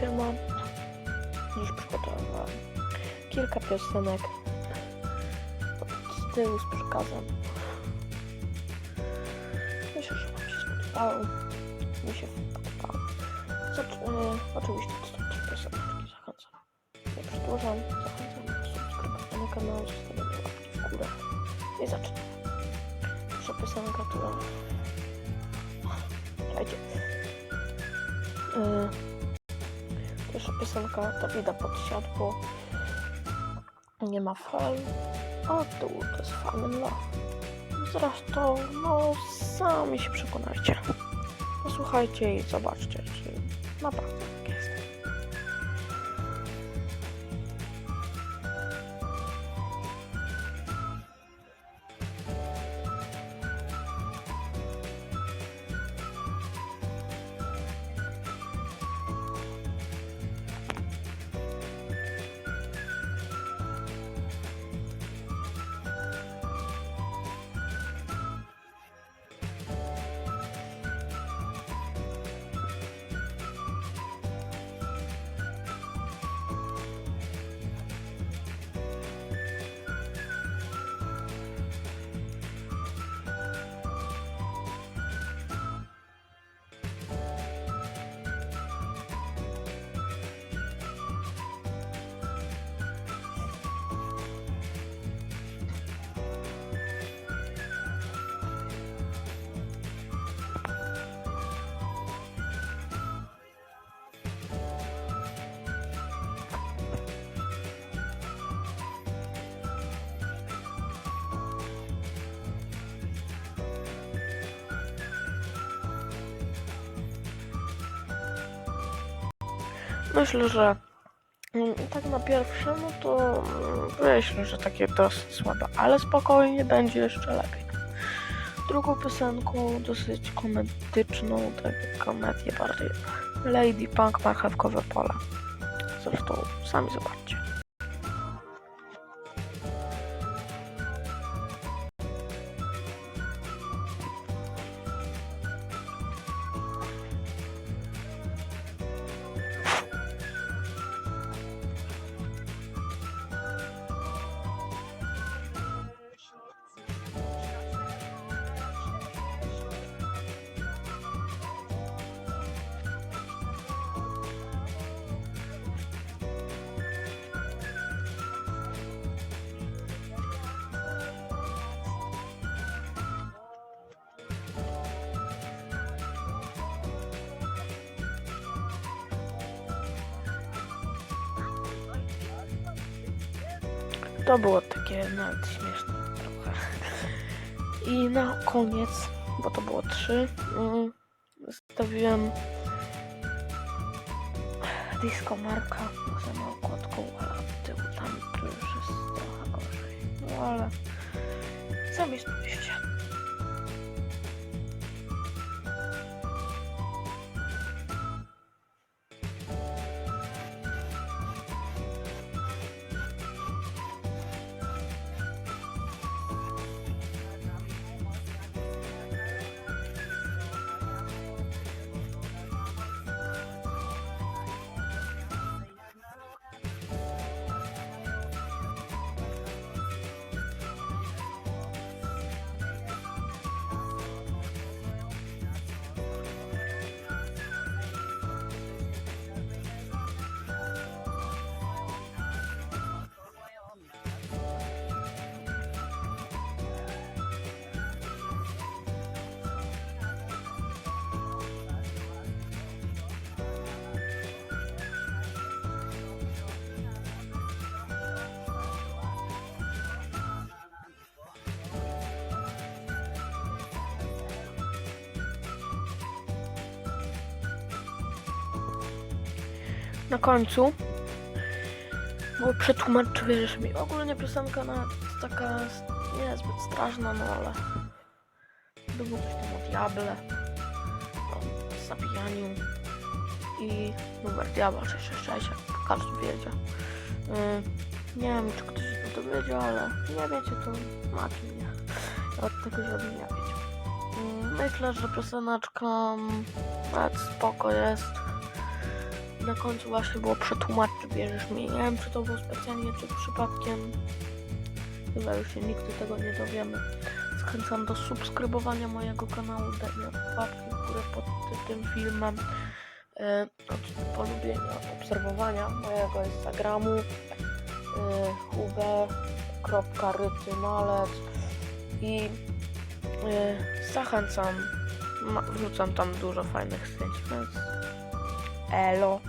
siema. Dziś przygotowałam kilka piosenek z tyłu z przekazem. Myślę, że Wam się spodobało. Mi się podobało. Zacznę oczywiście tej pioseneczki. Zachęcam. Nie przedłużam. Zachęcam do subskrybowania kanału, zostawienia łapki w górę. I zacznę. Pierwsza piosenka to... Słuchajcie. Yy, Pierwsza piosenka Dawida Podsiadło. Nie ma fal, a tu to jest Love. Zresztą, no sami się przekonajcie. Posłuchajcie i zobaczcie, czy naprawdę Myślę, że mm, tak na pierwsze, no to mm, myślę, że takie dosyć słabe, ale spokojnie będzie jeszcze lepiej. Drugą piosenką dosyć komedyczną, tak komedię bardziej. Lady Punk, marchewkowe pole. Zresztą sami zobaczcie. To było takie nawet śmieszne trochę. I na koniec, bo to było trzy, mm, zostawiłem disco marka za małą okładką, ale od tyłu tam to już jest trochę gorzej. No ale spójrzcie. Na końcu było przetłumaczyłem, że mi ogólnie piosenka nawet taka nie zbyt straszna, no ale było coś tam o diable, o zabijaniu i numer diabła 666, jak każdy wiedział. Yy, nie wiem, czy ktoś to wiedział, ale nie wiecie, to macie mnie od tego, żeby nie wiedzieć. Yy, myślę, że pioseneczka mm, nawet spoko jest. Na końcu właśnie było przetłumacz, czy bierzesz mnie. Nie wiem, czy to było specjalnie, czy przypadkiem. Chyba już się nigdy tego nie dowiemy. Zachęcam do subskrybowania mojego kanału, dania łapki w górę pod tym filmem. E, polubienia, obserwowania mojego Instagramu e, i e, zachęcam, ma, wrzucam tam dużo fajnych zdjęć, więc elo.